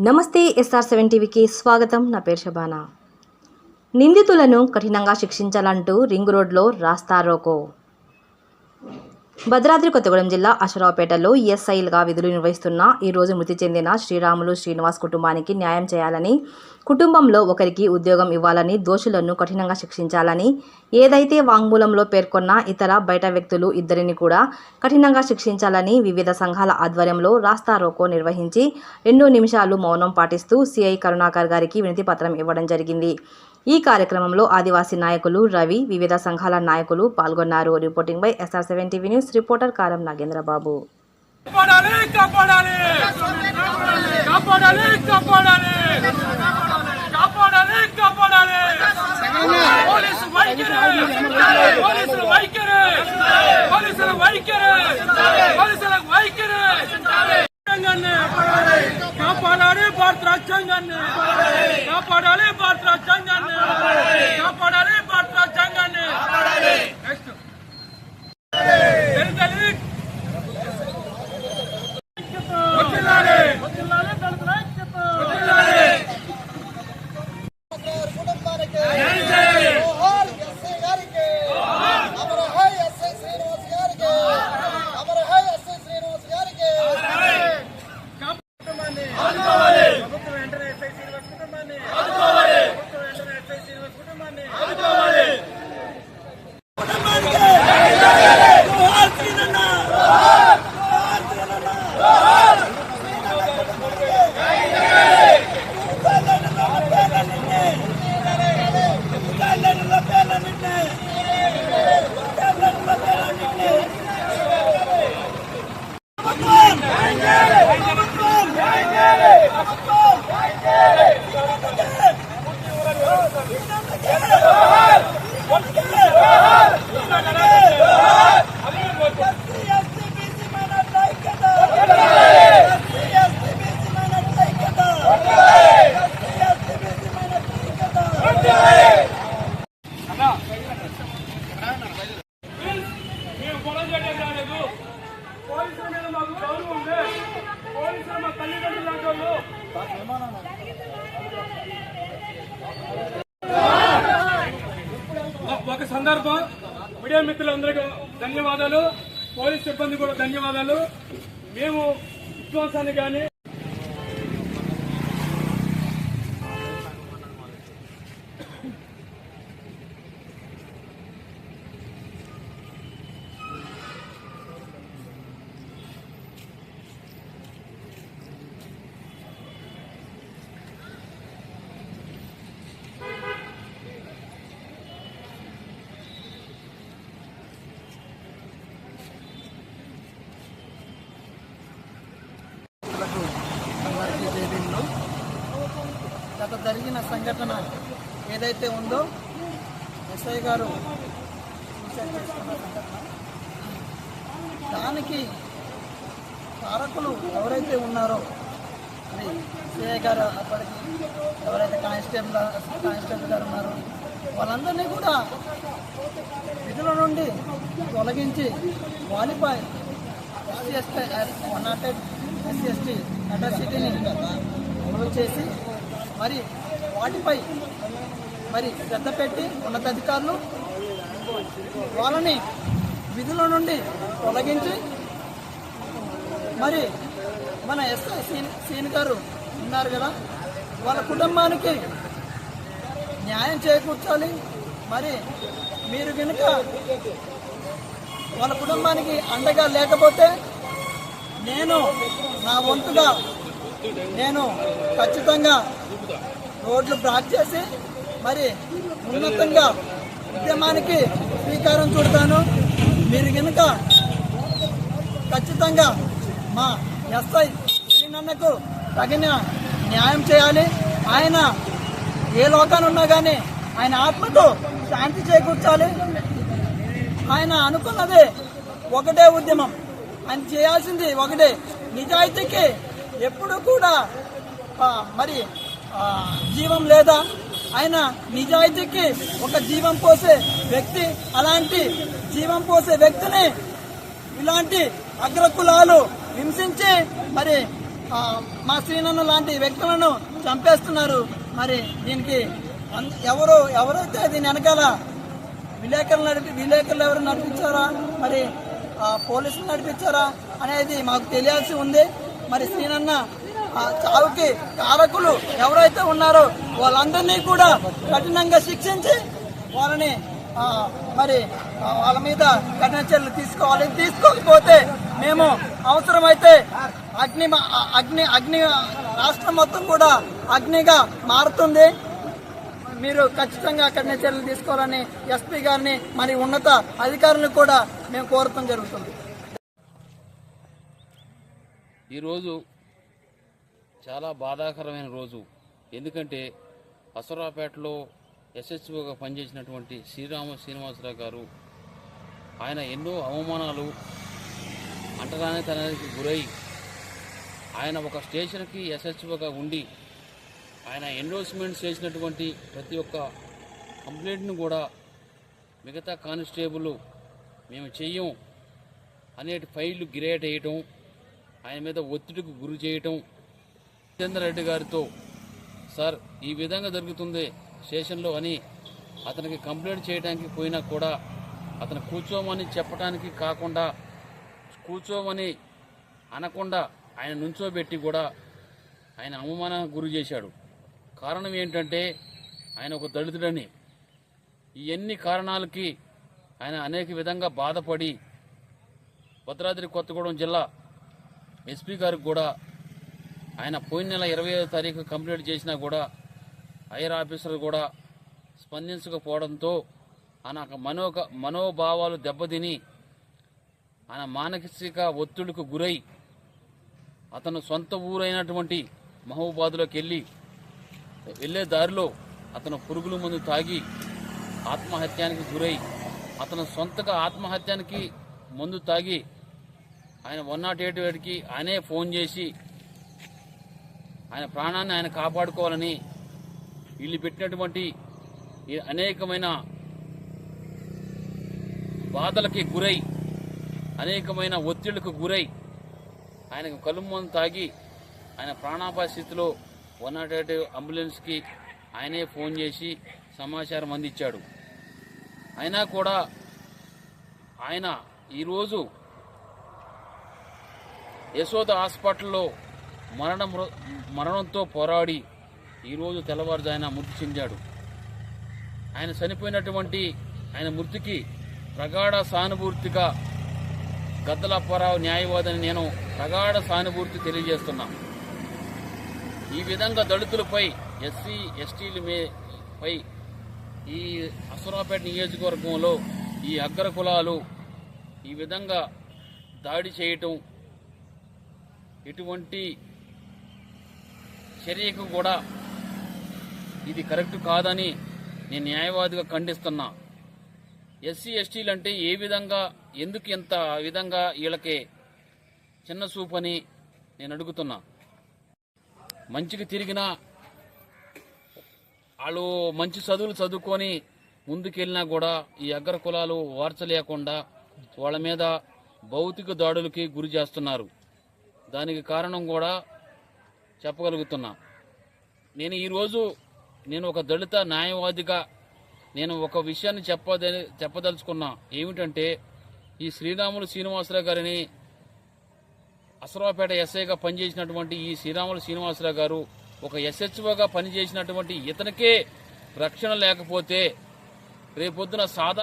నమస్తే SR seven టీవీకి స్వాగతం. నా పేరు శబానా. నిందితులను కఠినంగా శిక్షించాలంటూ రింగ్ రోడ్లో రాస్తారోకో. భద్రాద్రి కొత్తగూడెం జిల్లా అశ్వరావుపేటలో ఈఎస్ఐలుగా విధులు నిర్వహిస్తున్న ఈరోజు మృతి చెందిన శ్రీరాములు శ్రీనివాస్ కుటుంబానికి న్యాయం చేయాలని కుటుంబంలో ఒకరికి ఉద్యోగం ఇవ్వాలని దోషులను కఠినంగా శిక్షించాలని ఏదైతే వాంగ్మూలంలో పేర్కొన్న ఇతర బయట వ్యక్తులు ఇద్దరిని కూడా కఠినంగా శిక్షించాలని వివిధ సంఘాల ఆధ్వర్యంలో రాస్తా రోకో నిర్వహించి రెండు నిమిషాలు మౌనం పాటిస్తూ సిఐ కరుణాకర్ గారికి వినతి పత్రం ఇవ్వడం జరిగింది. ఈ కార్యక్రమంలో ఆదివాసీ నాయకులు రవి వివిధ సంఘాల నాయకులు పాల్గొన్నారు. Reporting by SR seven TV news reporter Karam Nagendrababu కాపాడాలి భారత రాజ్యాంగాన్ని కాపాడాలి భారత రాజ్యాంగాన్ని Yeah. సందర్భం మీడియా మిత్రులందరికీ ధన్యవాదాలు. పోలీస్ సిబ్బంది కూడా ధన్యవాదాలు. మేము విశ్వాసాన్ని కానీ సంఘటన ఏదైతే ఉందో ఎస్ఐ గారు దానికి కారకులు ఎవరైతే ఉన్నారో అది సిఐ గారు అప్పటికి ఎవరైతే కానిస్టేబుల్ కానిస్టేబుల్ గారు ఉన్నారో వాళ్ళందరినీ కూడా విధుల నుండి తొలగించి వాలిపై SC ST one not eight SC ST అట్రాసిటీని అమలు చేసి మరి వాటిపై మరి శ్రద్ధ పెట్టి ఉన్నతాధికారులు వాళ్ళని విధుల నుండి తొలగించి మరి మన ఎస్ఐ సీన్ సీన్ గారు ఉన్నారు కదా వాళ్ళ కుటుంబానికి న్యాయం చేకూర్చాలి. మరి మీరు కనుక వాళ్ళ కుటుంబానికి అండగా లేకపోతే నేను నా వంతుగా నేను ఖచ్చితంగా రోడ్లు బ్లాక్ చేసి మరి ఉన్నతంగా ఉద్యమానికి శ్రీకారం చుడతాను. మీరు కనుక ఖచ్చితంగా మా ఎస్ఐ శ్రీనన్నకు తగిన న్యాయం చేయాలి. ఆయన ఏ లోకాన్ని ఉన్నా కానీ ఆయన ఆత్మకు శాంతి చేకూర్చాలి. ఆయన అనుకున్నది ఒకటే ఉద్యమం. ఆయన చేయాల్సింది ఒకటే. నిజాయితీకి ఎప్పుడు కూడా మరి జీవం లేదా? ఆయన నిజాయితీకి ఒక జీవం పోసే వ్యక్తి అలాంటి జీవం పోసే వ్యక్తిని ఇలాంటి అగ్రకులాలు హింసించి మరి మా శ్రీనన్ను లాంటి వ్యక్తులను చంపేస్తున్నారు. మరి దీనికి ఎవరు ఎవరైతే దీని వెనకాల విలేకరులు నడిపి విలేకరులు ఎవరు నడిపించారా? మరి పోలీసులు నడిపించారా? అనేది మాకు తెలియాల్సి ఉంది. మరి శ్రీనన్న చావుకి కారకులు ఎవరైతే ఉన్నారో వాళ్ళందరినీ కూడా కఠినంగా శిక్షించి వాళ్ళని మరి వాళ్ళ మీద కఠిన చర్యలు తీసుకోవాలి. తీసుకోకపోతే మేము అవసరమైతే అగ్ని అగ్ని అగ్ని రాష్ట్రం మొత్తం కూడా అగ్నిగా మారుతుంది. మీరు ఖచ్చితంగా కఠిన చర్యలు తీసుకోవాలని ఎస్పీ గారిని మరి ఉన్నత అధికారులను కూడా మేము కోరటం జరుగుతుంది. ఈరోజు చాలా బాధాకరమైన రోజు. ఎందుకంటే అసరాపేటలో ఎస్ఎస్ఓగా పనిచేసినటువంటి శ్రీరామ శ్రీనివాసరావు గారు ఆయన ఎన్నో అవమానాలు అంటరానితనానికి గురై ఆయన ఒక స్టేషన్కి ఎస్హెచ్ఓగా ఉండి ఆయన ఎండోర్స్మెంట్స్ చేసినటువంటి ప్రతి ఒక్క కంప్లైంట్ను కూడా మిగతా కానిస్టేబుల్ మేము చెయ్యం అనేటి ఫైళ్ళు గిరేట్ వేయటం ఆయన మీద ఒత్తిడికి గురి చేయటం రెడ్డి గారితో సార్ ఈ విధంగా జరుగుతుంది స్టేషన్లో అని అతనికి కంప్లైంట్ చేయడానికి పోయినా కూడా అతను కూర్చోమని చెప్పడానికి కాకుండా కూర్చోమని అనకుండా ఆయన నుంచోబెట్టి కూడా ఆయన అవమానానికి గురి చేశాడు. కారణం ఏంటంటే ఆయన ఒక దళితుడని. ఈ ఎన్ని కారణాలకి ఆయన అనేక విధంగా బాధపడి భద్రాద్రి కొత్తగూడెం జిల్లా ఎస్పీ గారికి కూడా ఆయన పోయిన నెల ఇరవై ఐదో తారీఖు కంప్లీట్ చేసినా కూడా హైయర్ ఆఫీసర్ కూడా స్పందించకపోవడంతో ఆయన ఒక మనో మనోభావాలు దెబ్బతిని ఆయన మానసిక ఒత్తిడికి గురై అతను సొంత ఊరైనటువంటి మహబూబాద్లోకి వెళ్ళి వెళ్ళే దారిలో అతను పురుగుల మందు తాగి ఆత్మహత్యానికి గురై అతను సొంతగా ఆత్మహత్యానికి మందు తాగి ఆయన వన్ నాట్ ఎయిట్ ఆయనే ఫోన్ చేసి ఆయన ప్రాణాన్ని ఆయన కాపాడుకోవాలని వీళ్ళు పెట్టినటువంటి అనేకమైన బాధలకి గురై అనేకమైన ఒత్తిళ్ళకు గురై ఆయనకు కళ్ళు తాగి ఆయన ప్రాణాపాయ స్థితిలో వన్ నాట్ ఎయిట్ అంబులెన్స్కి ఆయనే ఫోన్ చేసి సమాచారం అందించాడు. అయినా కూడా ఆయన ఈరోజు యశోద హాస్పిటల్లో మరణ మరణంతో పోరాడి ఈరోజు తెల్లవారుజాయన మృతి చెందాడు. ఆయన చనిపోయినటువంటి ఆయన మృతికి ప్రగాఢ సానుభూతిగా గద్దలప్పారావు న్యాయవాదిని నేను ప్రగాఢ సానుభూతి తెలియజేస్తున్నా. ఈ విధంగా దళితులపై ఎస్సీ ఎస్టీల మే పై ఈ అసరాపేట నియోజకవర్గంలో ఈ అగ్ర కులాలు ఈ విధంగా దాడి చేయటం ఎటువంటి చర్యకు కూడా ఇది కరెక్ట్ కాదని నేను న్యాయవాదిగా ఖండిస్తున్నా. ఎస్సీ ఎస్టీలు అంటే ఏ విధంగా ఎందుకు ఇంత విధంగా వీళ్ళకి చిన్న చూపని నేను అడుగుతున్నా. మంచికి తిరిగినా వాళ్ళు మంచి చదువులు చదువుకొని ముందుకెళ్ళినా కూడా ఈ అగ్ర కులాలు వార్చలేకుండా వాళ్ళ మీద భౌతిక దాడులకి గురి చేస్తున్నారు. దానికి కారణం కూడా చెప్పగలుగుతున్నా. నేను ఈరోజు నేను ఒక దళిత న్యాయవాదిగా నేను ఒక విషయాన్ని చెప్పదని చెప్పదలుచుకున్నా. ఏమిటంటే ఈ శ్రీరాములు శ్రీనివాసరావు గారిని అసరావుపేట ఎస్ఐగా పనిచేసినటువంటి ఈ శ్రీరాములు శ్రీనివాసరావు గారు ఒక ఎస్హెచ్ఓగా పనిచేసినటువంటి ఇతనికే రక్షణ లేకపోతే రేపొద్దున సాధారణ